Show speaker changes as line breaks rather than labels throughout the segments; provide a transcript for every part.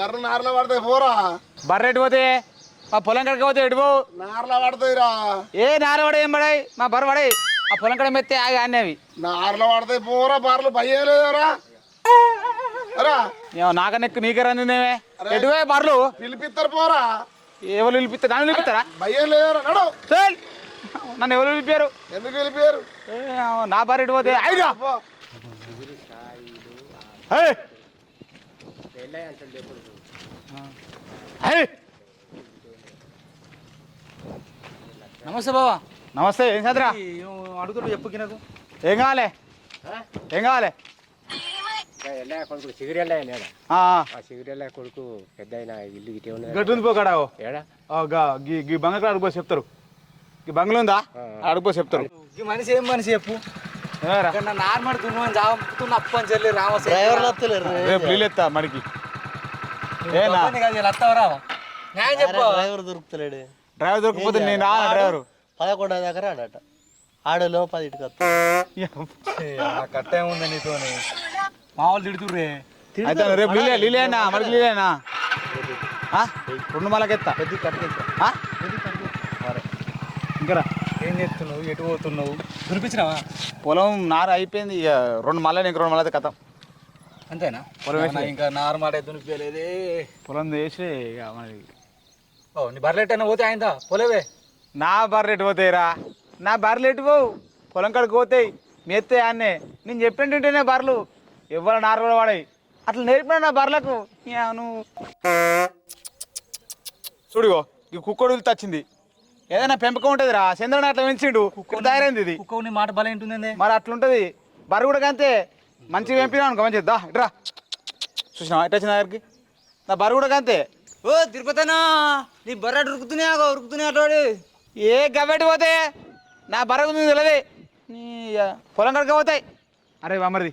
అరే బర్ర నార్ల పడతాయి పోరా.
బర్రె ఎటు పోతే? మా పొలం కడికి పోతే ఎటు పోవు
నార్ల పడతాయిరా.
ఏ నార పడే ఏం పడాయి? మా బర్ర పడాయి. ఆ పొలం కడ మెత్తే ఆగి అన్నీ అవి.
నార్ల పడతాయి పోరా బర్రెలు భయం లేదురా అరా
ఏమో నాకన్నా నీకే రందిందేమే ఎటు పోయి బర్రెలు?
పిలిపిస్తారు పోరా.
ఎవరు పిలిపిస్తారు? నన్ను పిలిపిస్తారా?
భయం లేదురా నడు.
చల్. నన్ను ఎవరు పిలిపారు?
ఎందుకు పిలిపారు?
ఏ, నా బర్రె ఎటు పోతే?
పో.
నమస్తే బావా.
నమస్తే ఏం చదిరా
అడుగుతుంటే చెప్పు నాకు
ఏం కావాలి? ఏం కావాలి?
ఎల్ల కొడుకు సిగిరెల్ల నేడ
ఆ,
కొడుకు పెద్ద ఆయన ఇల్లు గిటే ఉన్నది?
గట్టుంది పోకాడావు
ఏడా?
గీ బంగ్లా అడుగుపో చెప్తారు. ఈ బంగ్లా ఉందా? అడుగుపో చెప్తారు.
ఈ మనిషి ఏం మనిషి చెప్పు? నార్మల్ అప్పని చెల్లి
డ్రైవర్ దొరుకుతలేడు.
డ్రైవర్ దొరకపోతే నేను రా డ్రైవర్?
పదకొండు దగ్గర ఆడట ఆడలో పది ఇటుకు
కట్టే ఉంది నీతో మా వాళ్ళు తిడుతుర్రే.
అయితే రేపు లీలే లీలేనా మడికి లీలేనా ఆ? రెండు మలకెత్తా? ఇంకా
చేస్తున్నావు ఎటు పోతున్నావు? దురిపించినావా
పొలం నార అయిపోయింది ఇక రెండు మళ్ళీ ఇంక రెండు మళ్ళీ కథం.
అంతేనా?
పొలం వేసి-
ఇంకా నార్మల్ దునిపించలేదే
పొలం వేసి ఇక మనకి
ఓ నీ బర్రెట్టైనా పోతే అయిందా పోలేవే?
నా బర్రె ఎటు పోతాయిరా నా బర్రెలు ఎటు పోవు? పొలం కాడికి పోతాయి మెత్తే అన్నే నేను చెప్పినట్టుంటేనే బర్రెలు. ఎవరు నార్మల్ వాడాయి. అట్లా నేర్పిన నా బర్రెలకు? నువ్వు. చూడిగో ఈ కుక్కడు వచ్చింది ఏదైనా పెంపకం ఉంటుంది రా చంద్రని అట్లా పెంచిండు. తయారైంది ఇది
కుక్క నీ మాట బలం ఏంటుందే
మరి అట్లుంటది. బర్రె కూడా అంతే మంచిగా పెంపినా అనుకో మంచిది దా ఇట్రా చూసినా ఎట్లా వచ్చిన దగ్గరికి? నా బర్రె కూడా అంతే
ఓ తిరుపతనా నీ బర్రె ఉరుకుతున్నాయా? ఉరుకుతున్నాయి అటోడి
ఏ గవ్వెటి పోతే? నా బరకు మీద తెలియదు నీ పొలం కడక పోతాయి. అరే మరిది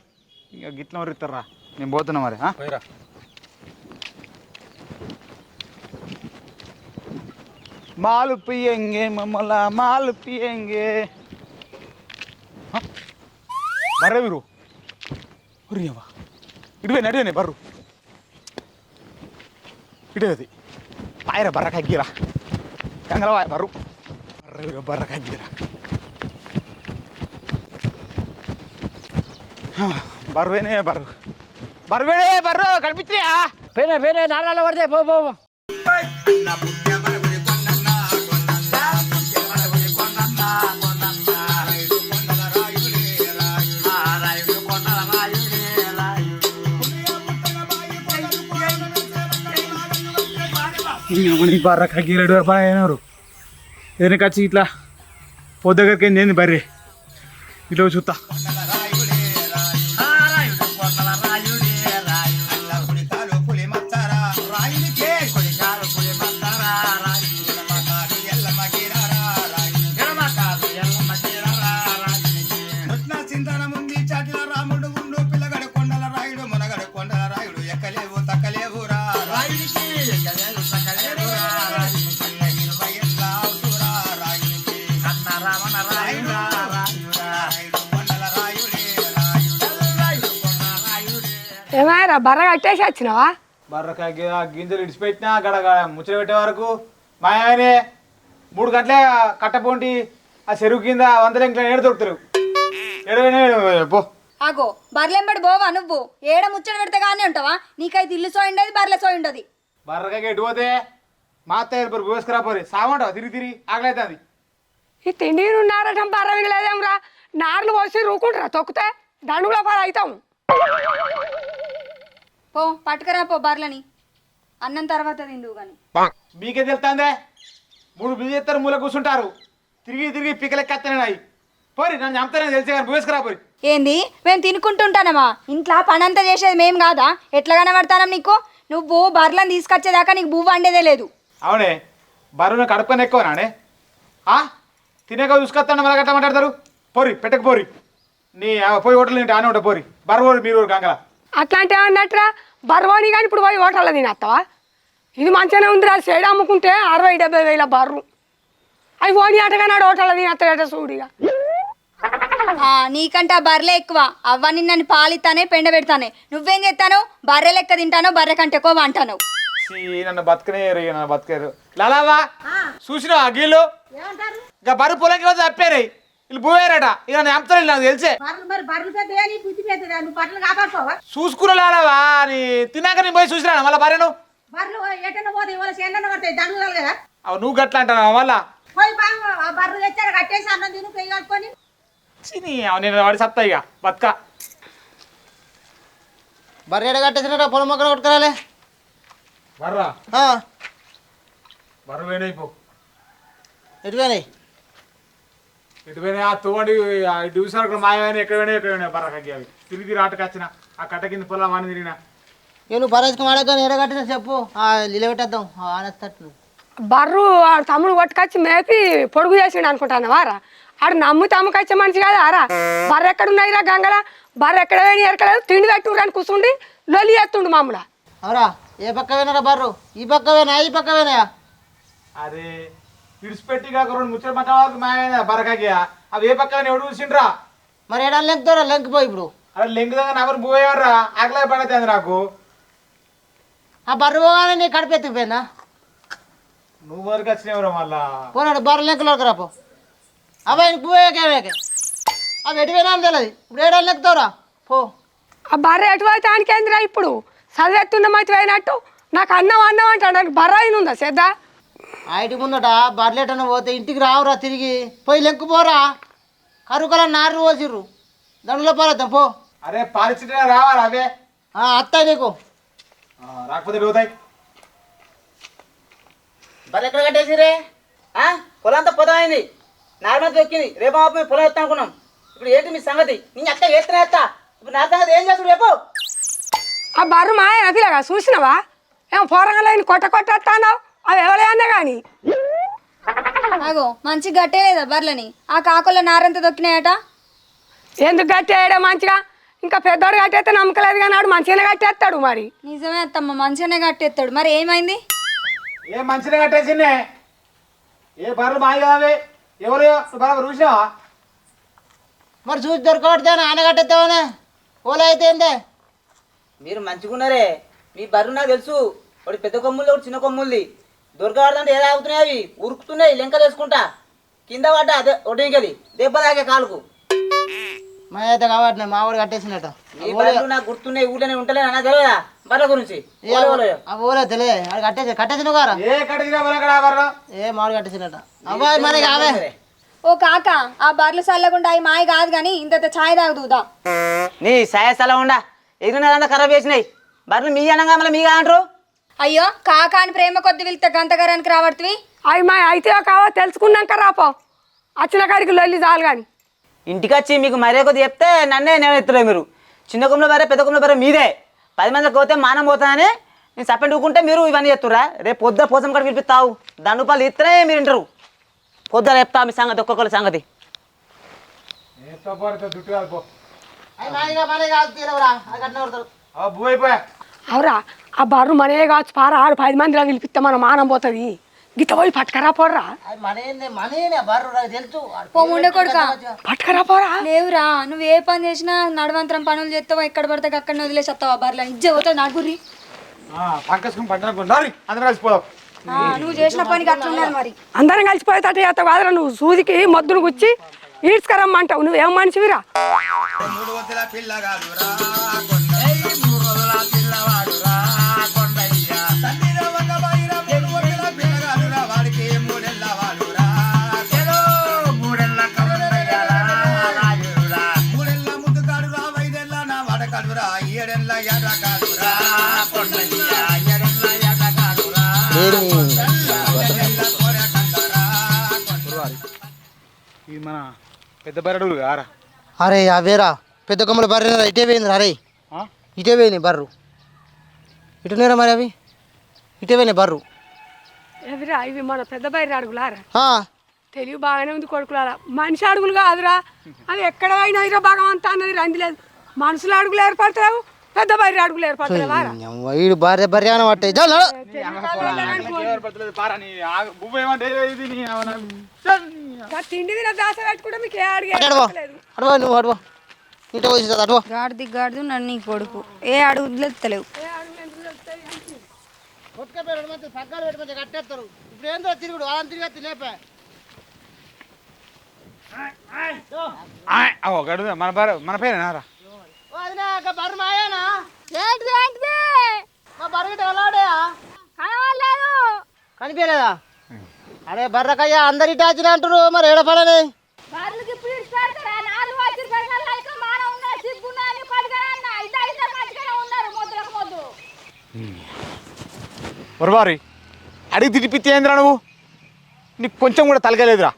ఇంకా గిట్ల మరి ఇస్తారా నేను పోతున్నా మరి ఆ?
పోయిరా
మాలు పియంగే మమ్మల మాలు పియంగే ఆ? బర్రె మీరు ఉరియవా ఇటువే నడివేనే బర్రు. ఇటువది పాయర బర్ర కగ్గిరా కంగల బర్రు. బర్రె బర్ర కగ్గిరా బరువేనే బర్రు. బరువేనే బర్రు కనిపించినా
పేనే పేనే ఈ పడితే పో పో
బర్ర అయినారు వెనకచ్చి ఇట్లా పొద్దు దగ్గరికి ఏంది బర్రె? ఇట్లా చూస్తా
ఏమైనా బర్ర కట్టేసి వచ్చినావా?
బర్ర కగ్గి ఆ గింజలు ఇడిచిపెట్టినా గడ గడ ముచ్చట పెట్టే వరకు. మా ఆయనే మూడు గంటలే కట్టపోంటి ఆ చెరువు కింద వందల ఇంట్లో ఏడు దొరుకుతారు ఏడవైనా పో.
ఆగో బర్లెంబడి పోవా నువ్వు? ఏడ ముచ్చట పెడితే కానీ ఉంటావా? నీకైతే ఇల్లు సోయిండది బర్రె సోయిండది
బర్రకాయ ఎటు పోతే మా అత్త ఏర్పరు పోసుకురా పోరి. సామంటావు తిరిగి తిరిగి ఆకలైతుంది.
ఈ తిండి ఉన్నారటం బర్ర మిగలేదేమ్రా నార్లు పోసి రూకుంటారా తొక్కితే దండుగుల పాలు అవుతాం
పో పట్టుకరా పో బర్లని. అన్నం తర్వాత తిందువు కానీ
మీకే తెలుస్తుందే? మూడు బిజీ చేస్తారు మూల కూర్చుంటారు. తిరిగి తిరిగి పిక్కలెక్కత్తనే పోరి నన్ను చంపుతానే తెలిసే కానీ పోసుకురా పోరి.
ఏంది? మేము తినుకుంటుంటానమ్మా. ఇంట్లో పనంతా చేసేది మేం కాదా? ఎట్లా కనబడతానం నీకు? నువ్వు బర్లను తీసుకొచ్చేదాకా నీకు బువ్వ అండేదే లేదు.
అవునే. బరువును కడుపుకొని ఎక్కువ నానే ఆ? తినేక చూసుకొస్తాను మళ్ళీ గట్లా మాట్లాడతారు? పోరి పెట్టక పోరి. నీ పోయి హోటల్ తింటే ఆనే ఉంటా పోరి. బరువు మీరు ఊరు గంగల.
అట్లాంటి ఏమన్నట్రా బర్రోని కానీ ఇప్పుడు పోయి హోటల్లో తినేస్తావా? ఇది మంచిగానే ఉందిరా సేడ అమ్ముకుంటే అరవై డెబ్బై వేల బర్రు. అవి ఓని ఆటగా నాడు హోటల్లో తినేస్తాడట చూడిగా
ఆ, నీకంటే ఆ బర్రెలే ఎక్కువ. అవ్వని నన్ను పాలిస్తానే పెండ పెడతానే నువ్వేం చేస్తాను? బర్రె లెక్క తింటాను బర్రె కంటే ఎక్కువ అంటాను
చీ, నన్ను బతకనేరు నన్ను బతకరు. లాలావా చూసినా గీళ్ళు? ఇక బరు పొలంకి తప్పారు వీళ్ళు పోయారట. ఇక చంపుతారు నాకు తెలిసే.
మరి బర్రెలు నీ బుద్ధి పెద్దదా? నువ్వు బట్టలు కాపాడుకోవా?
తిన్నాక నేను పోయి చూసినా మళ్ళీ బర్రెను?
బర్రెలు ఎటన్నా పోతే ఇవాళ చేనులో పడతాయి దండలు కదా.
అవి నువ్వు గట్లా అంటావు మళ్ళా?
పోయి బాగా ఆ బర్రెలు తెచ్చారు కట్టేసి అన్నం తిని పెయ్యి కట్టుకొని
చిని నేను వాడి సత్తా ఇక బతక.
బర్రె ఎడ కట్టేసినట్టు పొలం మొక్కలు కొట్టుకురాలే.
బర్రా?
ఆ,
బర్ర వేడైపో.
ఎటు పోయినాయి
ఎటు పోయినా ఆ తోడి డివిజన్ అక్కడ మాయమైన ఎక్కడ పోయినా ఎక్కడ పోయినా అవి తిరిగి రాటకు వచ్చిన ఆ కట్ట కింద పొలం అని తిరిగిన.
ఇక నువ్వు బర్రెసుకు మాడక ఎడ కట్టినా చెప్పు. నిలబెట్టేద్దాం ఆనస్తట్టు
బర్రు ఆడు తమ్ముడు కొట్టుకొచ్చి మేపి పొడుగు చేసిండు అనుకుంటాను వారా? ఆడు నమ్ము తమ్ముకొచ్చే మనిషి కాదు ఆరా బర్రె ఎక్కడ ఉన్నాయిరా గంగల? బర్రె ఎక్కడ పోయినా ఎరకలేదు తిండి పెట్టుడు అని కూర్చుండి లొల్లి చేస్తుండు మామూలు
అవురా ఏ పక్క పోయినారా బర్రు? ఈ పక్క పోయినా ఈ పక్క పోయినాయా?
అరే విడిచిపెట్టి కాక రెండు ముచ్చట పట్టాలకు మాయమైన బరకాకి అవి ఏ పక్కన ఎవడు చూసిండ్రా?
మరి ఏడా లెంకుతారా లెంకిపోయి ఇప్పుడు.
అరే లెంగుదంగా నవరు పోయేవారా ఆకలి పడతాంది నాకు.
ఆ బర్రు పోగానే నీ కడుపు ఎత్తుకుపోయిందా?
నువ్వు వరకు వచ్చినవరా మళ్ళా.
పోనాడు బర్రె లెక్కలోకి రాపో అబ్బాయి నీకు పోయేకేమేకే అవి ఎటు పోయినా అని తెలియదు ఇప్పుడు ఏడా లెక్కుతావురా పో.
ఆ బర్రె ఎటువైతే ఆనికేందిరా ఇప్పుడు? చదివేస్తున్న మతి పోయినట్టు నాకు అన్నం అన్నం అంటాడు. నాకు బర్ర అయిన ఉందా సేద్దా
ఆయటి ముందట బర్రెటన పోతే ఇంటికి రావురా తిరిగి. పోయి లెక్కుపోరా కరుకల నారు పోసిర్రు. దండలో పారేద్దాం పో.
అరే పాలిచ్చిటే రావాలా అవే?
ఆ, అత్తాయి నీకు.
ఆ, రాకపోతే పోతాయి.
బర్రె ఎక్కడ కట్టేసిరే ఆ? పొలం అంతా పొదమైంది నార్మల్ దొక్కింది. రేపు మాపు పొలం ఎత్తా అనుకున్నాం. ఇప్పుడు ఏంటి మీ సంగతి? నేను అక్క ఎత్తున ఎత్తా? ఇప్పుడు నా సంగతి ఏం చేస్తాడు రేపు?
ఆ బర్రు మాయ అదిలాగా చూసినవా? ఏమో పోరంగలైన కొట్ట కొట్టేస్తానావు అవి ఎవరైనా కానీ
అగో మంచి గట్టే లేదా బర్రెలని? ఆ కాకుల నారంత దొక్కినాయట?
ఎందుకు కట్టేయడం మంచిగా? ఇంకా పెద్దోడు కట్టేస్తే నమ్మకలేదు కానీ ఆడు మంచిగానే కట్టేస్తాడు మరి.
నిజమే అత్తమ్మ మంచిగానే కట్టేస్తాడు. మరి ఏమైంది?
ఏ మంచిగా కట్టేసిందే? ఏ బర్రెలు మాయ కావే ఎవరు? బరాబర్ చూసినావా?
మరి చూసి దొరకబడితే ఆయన కట్టేస్తావనే? ఓలా అయితే ఏందే?
మీరు మంచిగున్నారే. మీ బర్రు నాకు తెలుసు. ఒకటి పెద్ద కొమ్ములు ఒకటి చిన్న కొమ్ముల్ది. దొరకబడదంటే ఏదో ఆగుతున్నాయి అవి? ఉరుకుతున్నాయి లెంకలు వేసుకుంటా. కింద పడ్డా అదే ఒడికెళ్ళి దెబ్బ తాగే కాలుకు.
మా అయితే కాబట్టి మా వాడు కట్టేసినట్ట
నాకు గుర్తున్నాయి ఊళ్ళోనే ఉంటలేనా నాకు తెలియదా? బర్రెల గురించి. ఓలే
తెలియదు అది కట్టేసి కట్టేసిన
ఏ కట్టేసినా
ఏ కట్టేసినట్ట అబ్బాయి మనకి అవే
ఓ కాక ఆ బర్రెలు చల్లకుండా అవి మాయ కాదు కానీ ఇంత ఛాయ్ తాగుదుదా
నీ సాయస్థలం ఉండా ఎగిరినదంతా ఖరాబ్ చేసినాయి. బర్రెలు మీ అనగా మళ్ళీ మీ అంటారు?
అయ్యో కాక అని ప్రేమ కొద్ది వెళ్తే గంతగారానికి రాబడుతుంది
అవి మా అయితే కావో తెలుసుకున్నాక రాపో వచ్చిన కాడికి లొల్లి చాలు కానీ
ఇంటికి వచ్చి మీకు మరే కొద్ది చెప్తే నన్నే నేను ఎత్తులే మీరు. చిన్న కుమ్మల బరే పెద్ద కుమ్మల బరే మీదే. పది మందికి పోతే మానం పోతానని నేను సప్పెంట్ ఊకుంటే మీరు ఇవన్నీ చెప్తురా రేపు పొద్దున పోసం కాడికి పిలిపిస్తావు. దండు రూపాయలు ఇస్తేనే మీరు వింటారు పొద్దున చెప్తా మీ సంగతి ఒక్కొక్కరి సంగతి.
దుట్టు కాదు ఆ
అవురా ఆ బర్రు మనే కావచ్చు పారా ఆడు పది మందిలో పిలిపిస్తే మనం మానం పోతుంది. గిట్ట పోయి పట్టుకరా పోర్రా.
అది మనేందే మనేనే బర్రు నాకు తెలుసు. వాడు
ఓ ముండే కొడుక.
పట్టుకరా పోరా.
లేవురా నువ్వు ఏ పని చేసినా నడవంతరం పనులు చేస్తావా? ఎక్కడ పడితే అక్కడ వదిలేసి వస్తావా బర్రెల ఇజ్జ పోతావు నడుగురి
కలిసిపోదాం.
నువ్వు చేసిన పనికి అట్లా ఉన్నది మరి.
అందరం కలిసిపోయేటట్టు చేస్తావు కాదురా నువ్వు. సూదికి మొద్దును గుచ్చి ఈడ్చుకరమ్మంటావు. నువ్వేం మనిషివిరా?
పెద్ద బర్రెడు
అరే అవేరా. పెద్ద కొమ్మల బర్రె ఇటే పోయింది అరే? ఇటే పోయినాయి బర్రు. ఇటునేరా మరి అవి? ఇటే పోయినాయి బర్రు.
ఎవిరా ఇవి మన పెద్ద బయట అడుగులారా
ఆ,
తెలివి బాగానే ఉంది కొడుకులారా. మనిషి అడుగులు కాదురా. అవి ఎక్కడ అయినా ఇరా భగవంతా అన్నది రంది లేదు. మనుషుల అడుగులు ఏర్పడతావు? పెద్ద బయట అడుగులు ఏర్పడతాయి వారా?
వీడు భార్య భార్య అని పట్టే. చాలు నడు.
బువ్వ ఏమంటే ఇది నీ అవన.
ఆ తిండి తిన దాస పెట్టుకుంటే మీకు ఏ అడిగే
అటు అడువో అడువో నువ్వు అడువో ఇంట పోసి అడువో
గాడిది గాడిదు నన్ను నీ కొడుకు. ఏ అడుగులు ఎత్తలేవు.
కట్టేస్తారు. ఇప్పుడు ఏందో తిరుగుడు వాళ్ళని తిరిగి లేపా.
ఆయ్, అగో గడువు మన పేరు మన పేరేనారా
మా కనిపించలేదా అరే బర్రకయ్యా అందరి ఇటాచిన అంటారు మరి ఏడపడని
ఒరవారి అడిగి తిడిపితే ఏందిరా నువ్వు నీకు కొంచెం కూడా తలగలేదురా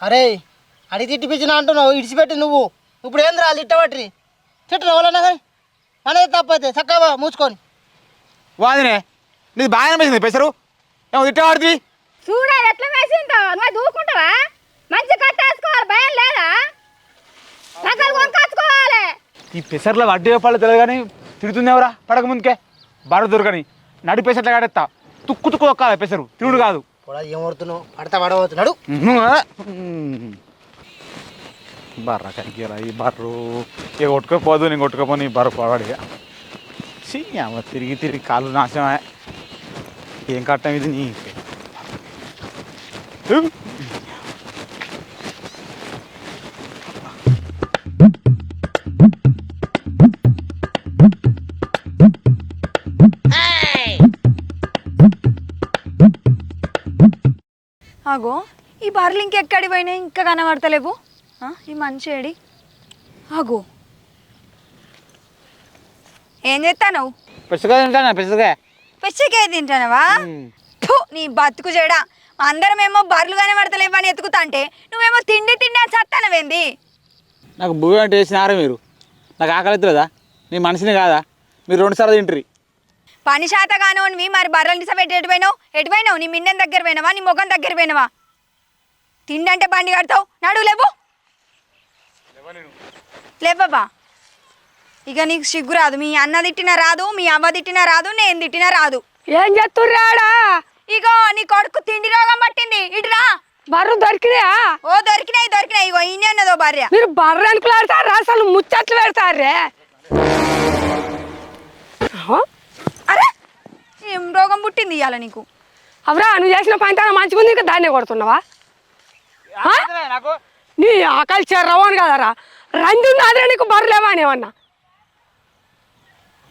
అరే అడిగి తిట్టిపించిన అంటున్నావు ఇడిచిపెట్టి నువ్వు ఇప్పుడు ఏంది రాళ్ళు ఇట్టబట్టి తిట్టరు ఎవరన్నా కానీ మనదే తప్పైతే చక్కగా మూసుకొని.
వాదినే నీది బాగానే వేసింది పెసరు. ఏమో తిట్టవాడిది
చూడాలి ఎట్లా వేసిందో నువ్వు దూకుంటావా మంచి కట్టేసుకోవాలి భయం లేదా? సగలు కొనుక్కోవాలి
ఈ పెసర్లో వడ్డీ పళ్ళు తెలియదు కానీ తిడుతుంది ఎవరా? పడక ముందుకే. బాగా దొరకని. నడి పెసర్లు కాడెత్తా తుక్కు తుక్కు దొక్కాలి పెసరు. తిరుడు కాదు.
కూడా ఏం పడుతున్నావు పడతా పడబోతున్నాడు
బర్ర కనికేరా ఈ బర్రు. ఇక కొట్టుకోపోదు నేను కొట్టుకోపోను ఈ బర్ర పడవాడిగా ఛీ, తిరిగి తిరిగి కాళ్ళు నాశనమే. ఏం కట్టం ఇది నీ
ఆగో ఈ బర్రెలు ఇంకెక్కడి పోయినాయి? ఇంకా కనబడతలేవు? ఈ మంచి ఏడి? ఆగో. ఏం చేస్తావు
పెసగా తింటానా పెసగా
పెచ్చకే తింటానవా? నీ బతుకు చెడా అందరమేమో బర్రెలు కనబడతలేవు అని ఎత్తుకుతా అంటే నువ్వేమో తిండి తిండి అని చస్తానవేంది
నాకు భూమి అంటే వేసినారా మీరు. నాకు ఆకలి అవుతుందా నీ మనిషిని కాదా? మీరు రెండు సార్లు తింటారు.
పని శాత కానివ్వండి మరి బర్రెలు నిసబెట్టి ఎటు పోయినావు? ఎటు పోయినావు? నీ మిండెం దగ్గర పోయినావా? నీ ముఖం దగ్గర పోయినావా? తిండి అంటే బండి కడతావు? నడు లేవు? లేవబ్బా ఇక నీకు సిగ్గు రాదు. మీ అన్న తిట్టినా రాదు మీ అవ్వ తిట్టినా రాదు నేను తిట్టినా రాదు.
ఏం చేస్తుర్రాడా
ఇగో నీ కొడుకు తిండి రోగం పట్టింది. ఇటురా
బర్రు దొరికినాయా?
ఓ దొరికినాయి దొరికినాయి. ఇగో ఈయనే ఉన్నదో భార్య.
మీరు బర్రె అనుకులాడతారా? అసలు ముచ్చట్లు పెడతారే?
అరే ఏం రోగం పుట్టింది ఇవాళ నీకు?
అవరా నువ్వు చేసిన పని మంచిగా ఉంది ఇంకా దాన్నే కొడుతున్నావా?
నాకు
నీ ఆకలి చెర్రవని కదరా? రండి ఉన్నదిరా నీకు బర్రెలేవా అని ఏమన్నా?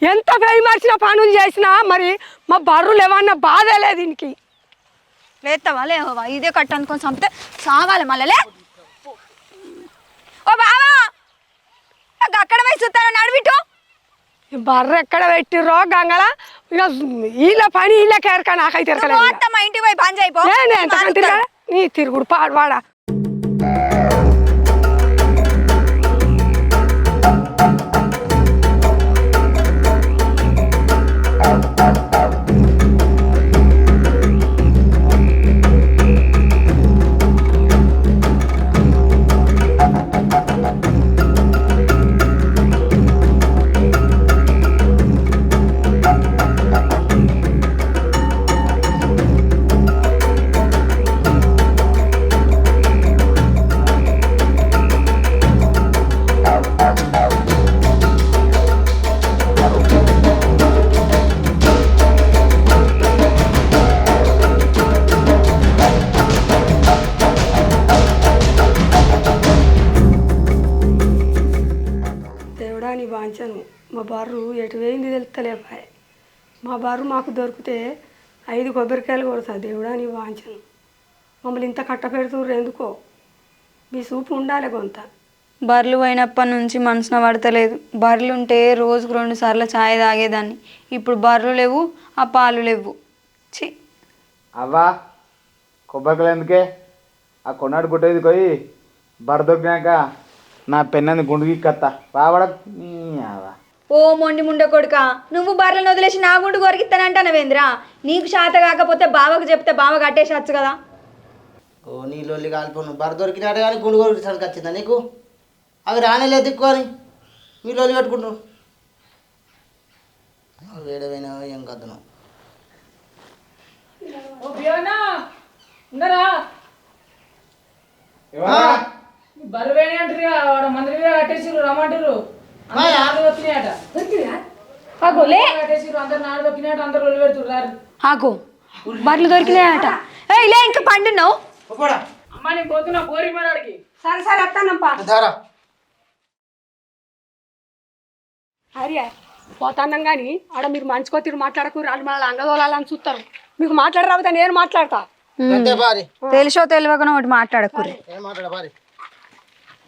ఎంత పేరు మార్చిన పనులు చేసినా మరి మా బర్రులు ఏమన్నా బాధ లేదు దీనికి.
లేస్తావా లేవా ఇదే కట్ట అనుకొని చంపితే సావాలి మళ్ళీ లే. ఓ బావా! అక్కడ పోయి చూస్తాను నడివిటు
బర్రె ఎక్కడ పెట్టిర్రో గంగల ఇక వీళ్ళ పని వీళ్ళకి ఎరక నాకైతే.
మా ఇంటికి పోయి
ఎంతకంటే తిరగడా? నీ తిరుగుడు పాడవాడా మాకు దొరికితే ఐదు కొబ్బరికాయలు కొడతా దేవుడా నీ వాంచను మమ్మల్ని ఇంత కట్ట పెడుతుర్రు ఎందుకో? మీ సూపు ఉండాలి కొంత.
బర్రెలు పోయినప్పటి నుంచి మనసున పడతలేదు. బర్రెలు ఉంటే రోజుకు రెండు సార్లు ఛాయ్ తాగేదాన్ని. ఇప్పుడు బర్రెలు లేవు ఆ పాలు లేవు. ఛీ.
అవ్వా కొబ్బరికాయలు ఎందుకే? ఆ కొన్నాడు గుట్టేది పోయి బర దొరికినాక నా పెన్నది గుండుకి కత్తా. బాబడ అవ్వా.
ఓ మొండి ముండ కొడుక నువ్వు బర్రెలను వదిలేసి నా గుండు కొరికిస్తానంటానవేంద్రా నీకు శాత కాకపోతే బావకు చెప్తే బావ కట్టేసచ్చు కదా.
ఓ నీ లొల్లి కాలిపోను. బర్ర దొరికినాడు కానీ గుండు కొరికి సరికి వచ్చిందా నీకు? అవి రానేలేదు దిక్కుని మీరు లోలి పెట్టుకుంటారు వేడవైనా ఏం కథను.
బరువేణి అంటారు ఆడ మందిరి మీద కట్టేసిర్రు రమ్మంటారు
ఆగు బర్రెలు దొరికినాయట. ఏ ఇలా ఇంకా పండున్నావు
అమ్మ నేను పోతున్నా పోరి మరాడికి
సరే సరే
ధారా
అరే పోతాన్నాం కానీ ఆడ మీరు మంచిగా తిరిగి మాట్లాడకు వాళ్ళు మళ్ళీ అంగదోలాలని చూస్తారు. మీకు మాట్లాడరాబోతే నేను మాట్లాడతా.
తెలిసో తెలియకనో ఒకటి మాట్లాడకుర్రి
ఏం మాట్లాడ బారి.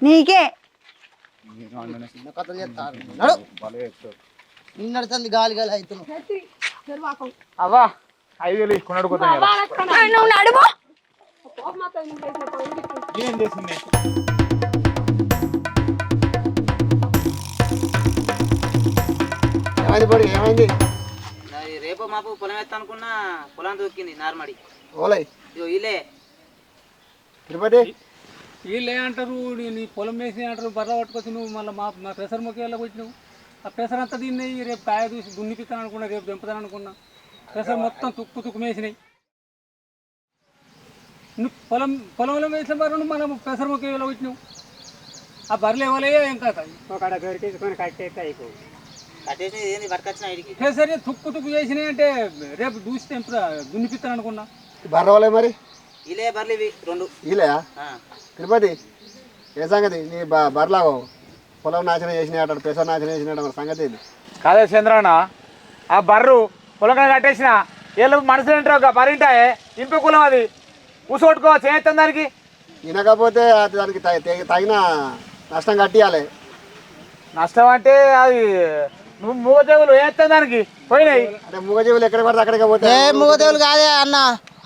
నీకే
చిన్న కథలు చెప్తారు నడు నిన్నడుతుంది గాలి గాలి అవుతున్నావు
అవ్వా ఐదు వేలు కొన్నాడు ఏం చేసింది?
ఏమైంది పొడి ఏమైంది
రేపు మాపు పొలం ఎత్తా అనుకున్నా పొలం దొక్కింది నార్మడి
ఓలై
ఇదో ఇలే
తిరుపతి
వీళ్ళు అంటారు? నీ పొలం వేసి అంటారు? బర్ర పట్టుకొచ్చి నువ్వు మళ్ళీ మా మా ప్రెషర్ మొక్క వెళ్ళకి వచ్చినావు ఆ ప్రెషర్ అంతా తిన్నాయి రేపు కాయ చూసి దున్నిపిస్తాను అనుకున్నా రేపు దింపుతాను అనుకున్నా. ప్రెషర్ మొత్తం తుక్కు తుక్కు మేసినాయి. నువ్వు పొలం పొలంలో వేసిన బర్ర నువ్వు మళ్ళీ ప్రెషర్ మొక్క వెళ్ళకి వచ్చినావు ఆ బర్రెలు ఇవ్వలే ఏం కాదు
ఒక దొరికించుకొని కట్టేస్తే
ప్రెషర్ తుక్కు తుక్కు చేసినాయి అంటే రేపు దూసి తెంపుతా దున్నిపిస్తాను అనుకున్నా.
బర్రవలే మరి?
ఇలే బర్లు ఇవి రెండు.
ఈలే
ఆ.
తిరుపతి ఏ సంగతి? నీ బ బర్లాగో పొలం నాశనం చేసినాడు పెసర్ నాశనం చేసినాడు మరి సంగతి ఏంది?
కాదే చంద్రన్న ఆ బర్రు పొలం కట్టేసిన వీళ్ళు మనసులు ఏంటారు ఒక బర్రింటాయే ఇంపి కులం అది. ఊసొట్టుకో చేస్తాం దానికి.
వినకపోతే అది దానికి తగి- తగి- తగిన నష్టం కట్టియాలి.
నష్టం అంటే అది నువ్వు మూగ చెవులు వేస్తాం దానికి. పోయినాయి.
అంటే మూగజీవులు ఎక్కడ పడితే అక్కడికి పోతే
ఏ మూగదేవులు కాదే అన్న?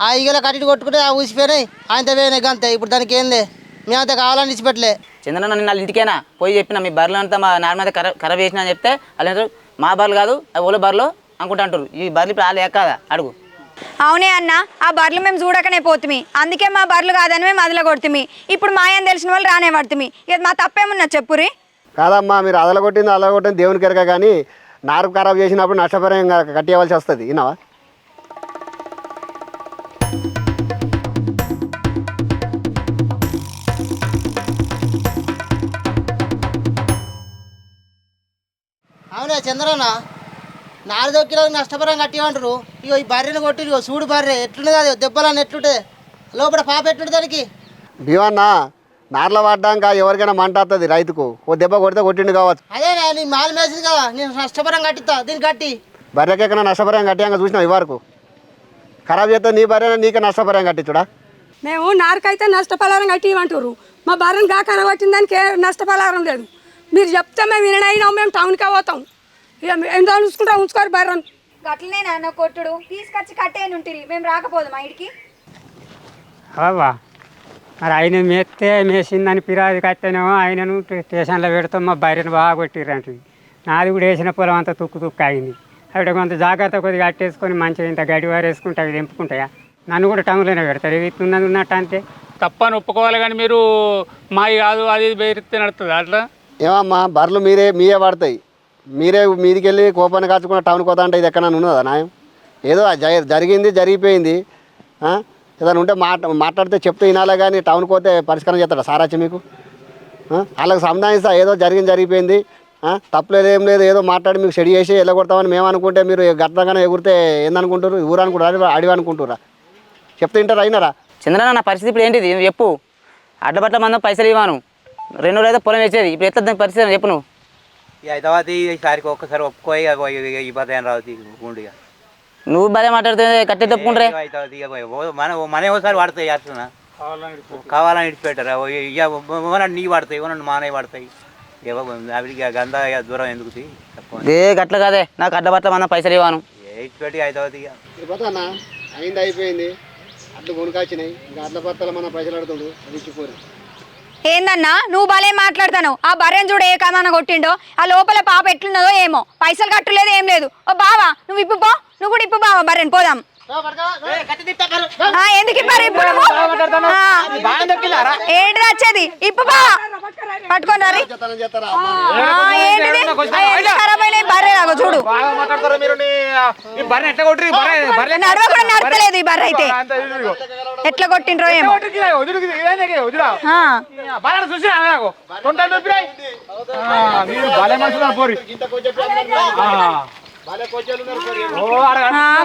ఆ ఈగల కట్టి కొట్టుకుంటే ఆ ఊసిపోయినాయి. ఆయనతో పోయినాయి అంతే. ఇప్పుడు దానికి ఏంది? మేమంతా కావాలని ఇచ్చిపెట్టలే.
చంద్రన్న నేను వాళ్ళ ఇంటికేనా? పోయి చెప్పిన మీ బర్రెలు అంతా మా నార్మల్ ఖరాబ్ ఖరాబ్ చేసిన అని చెప్తే వాళ్ళు మా బర్రెలు కాదు అవి ఓలో బర్రెలు అనుకుంటా అంటారు. ఈ బర్రెలు ఇప్పుడు వాళ్ళు ఎక్కాదా? అడుగు.
అవునే అన్న ఆ బర్రెలు మేము చూడకనే పోతుమి. అందుకే మా బర్రెలు కాదని మేము అదిలో కొడుతుమి. ఇప్పుడు మాయని తెలిసిన వాళ్ళు రానే పడుతుమి ఇక మా తప్పేమున్నా చెప్పురి
కాదమ్మా మీరు అదల కొట్టింది అదల కొట్టింది దేవునికి ఎరక కానీ నారు ఖరాబ్ చేసినప్పుడు నష్టపరం కట్టియవలసి వస్తుంది. విన్నావా?
అవునే చంద్రన్న. నాలుగు దొక్కిలో నష్టపరం కట్టిమంటారు ఇగో ఈ బర్రెని కొట్టి ఇగో చూడు బర్రె. ఎట్లున్నది అది? దెబ్బలని ఎట్లుంటుంది? లోపల పాప ఎట్లుంటుంది దానికి?
భీమన్న నార్ల పడ్డాక ఎవరికైనా మంట వస్తుంది రైతుకు. ఓ దెబ్బ కొడితే కొట్టిండు కావచ్చు.
అదే నీ మాల మేసింది కదా. నేను నష్టపరం కట్టిస్తా దీన్ని కట్టి.
బర్రెకెక్కడ నష్టపరం కట్టాక చూసినావు ఇవరకు ఖరాబ్ చేస్తే నీ బర్రె నీకే నష్టపరం కట్టించుడా?
మేము నారుకైతే నష్టపరిహారం కట్టి ఇవ్వంటారు మా బర్రెని గాకన కొట్టిన దానికి ఏ నష్టపరిహారం లేదు. మీరు చెప్తే మేము వినడైనా మేము టౌన్కే పోతాం. ఎంత ఉంచుకుంటా ఉంచుకోరు
నాన్న కొట్టుడు. తీసుకొచ్చి కట్టేయని ఉంటుంది మేము రాకపోదు మా ఇంటికి
అవ్వా. మరి ఆయన మేస్తే మేసిందని ఫిర్యాదు కట్టేనేమో ఆయనను స్టేషన్లో పెడతాం మా భార్యను బాగా కొట్టిర్రంట నాది కూడా వేసిన పొలం అంతా తుక్కు తుక్కు అయింది. అక్కడ కొంత జాగ్రత్త కొద్దిగా కట్టేసుకొని మంచిగా ఇంత గడి వారేసుకుంటే అవి తెంపుకుంటాయా నన్ను కూడా టౌన్లోనే పెడతారు. ఇవి ఉన్నది ఉన్నట్టు అంతే.
తప్పని ఒప్పుకోవాలి కానీ మీరు మాది కాదు అది బెదిరిస్తే నడుతుంది అట్లా?
ఏమమ్మా బర్రెలు మీరే మీరే పడతాయి. మీరే మీదికి వెళ్ళి కోపాన్ని కాచుకున్న టౌన్ కోత అంటే ఇది ఎక్కడన్నా ఉన్నదా న్యాయం? ఏదో జ- జరిగింది జరిగిపోయింది. ఏదైనా ఉంటే మాట మాట్లాడితే చెప్తే వినాలే కానీ టౌన్కి పోతే పరిష్కారం చేస్తాడా సారాచి మీకు? వాళ్ళకి సంధానిస్తా ఏదో జరిగింది జరిగిపోయింది. తప్పులేదు ఏం లేదు ఏదో మాట్లాడి మీకు సెడి చేసి వెళ్ళగొడతామని మేము అనుకుంటే మీరు గట్టగానే ఎగురితే ఏందనుకుంటారు ఊరు అనుకుంటారు అడివి అనుకుంటారా చెప్తే వింటారా అయినారా?
చంద్రన్న నా పరిస్థితి ఇప్పుడు ఏంటిది? చెప్పు. అడ్డబట్ల మందం పైసలు ఇవ్వను. రెండు రోజులు అయితే పొలం వేసేది. ఇప్పుడు ఎట్లా దాని పరిస్థితి చెప్పు నువ్వు.
ఈ హైదరాబాద్ ఈసారికి ఒక్కసారి ఒప్పుకోయి ఇక ఈ పదం రావు గుండుగా
నువ్వు బాగా మాట్లాడితే కట్టే తప్పుకుంటారే?
ఇక ఓ- మన మన ఒకసారి పడతాయి అట్లా కావాలని ఇడిచిపెట్టారా. ఓ ఇక మన నీ పడతాయి మన మానవి పడతాయి ఏవో అవిడికి గంధ ఇక దూరం ఎందుకు
ఏ గట్ల కాదే నాకు అడ్డబట్ల మందం పైసలు ఇవ్వను.
ఏ ఇడిచిపెట్టి హైదరాబాద్ ఇక.
తిరుపతన్న అయింది అయిపోయింది. అడ్లు కొనుకొచ్చినాయి ఇంకా అడ్ల పత్తాల మన పైసలు అడుగుతుండు అది ఇచ్చిపోరు.
ఏందన్నా? నువ్వు భలే మాట్లాడతాను ఆ బర్రెని చూడు ఏ కమాన కొట్టిండో ఆ లోపల పాప ఎట్లున్నదో ఏమో. పైసలు కట్టలేదు ఏం లేదు. ఓ బావా నువ్వు ఇప్పు పో. నువ్వు కూడా ఇప్పు బావా బర్రెని. పోదాం. ఎందుకు ఇప్పారు ఇప్పుడు? ఏంటి వచ్చేది? ఇప్పు బా. పట్టుకొని రారి ఆ, ఏంటిది? ఆ, ఎన్ని ఖరాబ్ అయినాయి? బర్రె లాగా చూడు.
ఈ
అయితే. ఎట్లా కొట్టిండ్రో ఏమో.
చూసి ఓ,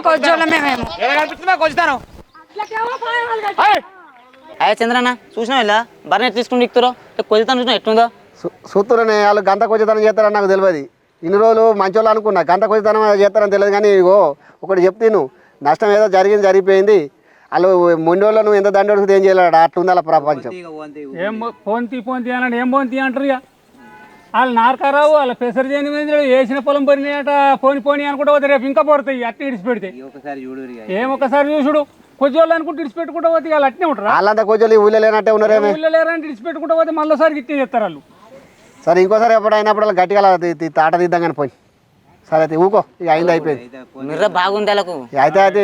కొజ్జోళ్ళమే మేము
ఎలా కనిపిస్తుందా కొంచుతాను
అయ్యా చంద్రన్న చూసినావు ఇలా? బర్రె ఎట్లా తీసుకుని ఎక్కుతారో కొద్దితాను చూసినా ఎట్లుందో?
సూత్రులనే వాళ్ళు గంత కొంచెతనం చేస్తారని నాకు తెలియదు. ఇన్ని రోజులు మంచోళ్ళు అనుకున్నా గంత కొంచెతనం చేస్తారని తెలియదు కానీ ఇగో ఒకటి చెప్తే నువ్వు నష్టం ఏదో జరిగింది జరిగిపోయింది. వాళ్ళు మొండి వాళ్ళు నువ్వు ఎంత దండ ఏం చేయలేడు అట్లుంది అలా ప్రపంచం.
ఏం పోంతి పోంతి అని ఏం పోంతి అంటారు ఇక? వాళ్ళు నారకారావు వాళ్ళ పెసరు చేయని మీద వేసిన పొలం పోయినాయట పోని పోని అనుకుంటా పోతే రేపు ఇంకా పడతాయి అట్నే ఇడిచిపెడితే. ఏం ఒకసారి చూసుడు కొద్దివాళ్ళు అనుకుంటే ఇడిచిపెట్టుకుంటా పోతే వాళ్ళు అట్నే ఉంటారా.
వాళ్ళంతా కొంచెం ఊళ్ళో లేనట్టే ఉన్నారేమే
ఊళ్ళో లేరంటే ఇడిచిపెట్టుకుంటా పోతే మళ్ళీసారి ఇట్నే చేస్తారు వాళ్ళు.
సరే ఇంకోసారి ఎప్పుడు అయినప్పుడు వాళ్ళు గట్టిగా తాట తీద్దాం కానీ పోయి. సరే అయితే ఊకో ఇక అయింది అయిపోయింది.
బాగుంది
అయితే అయితే